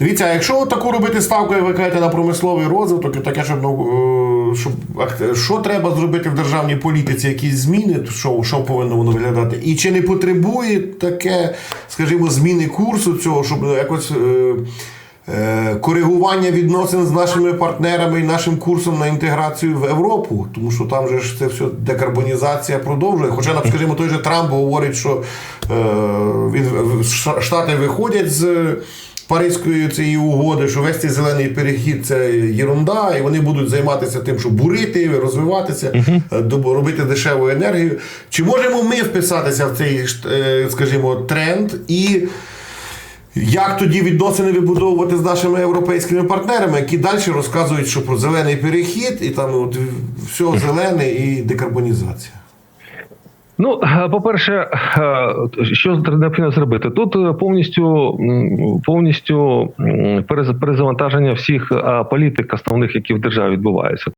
Дивіться, а якщо таку робити ставку, як ви кажете, на промисловий розвиток, і таке, щоб, ну, е, щоб що треба зробити в державній політиці, якісь зміни, що, що повинно воно виглядати? І чи не потребує таке, скажімо, зміни курсу цього, щоб ну, якось. Е, е, Коригування відносин з нашими партнерами і нашим курсом на інтеграцію в Європу, тому що там же ж це все декарбонізація продовжує. Хоча, нам, скажімо, той же Трамп говорить, що е, Штати виходять з Паризької цієї угоди, що весь цей зелений перехід це єрунда, і вони будуть займатися тим, що бурити, розвиватися, е, доб- робити дешеву енергію. Чи можемо ми вписатися в цей, е, скажімо, тренд і. Як тоді відносини вибудовувати з нашими європейськими партнерами, які далі розказують, що про зелений перехід, і там от все зелене і декарбонізація. Ну, е, по-перше, е, що необхідно зробити? Тут е, повністю повністю перезавантаження всіх політик основних, які в державі відбуваються.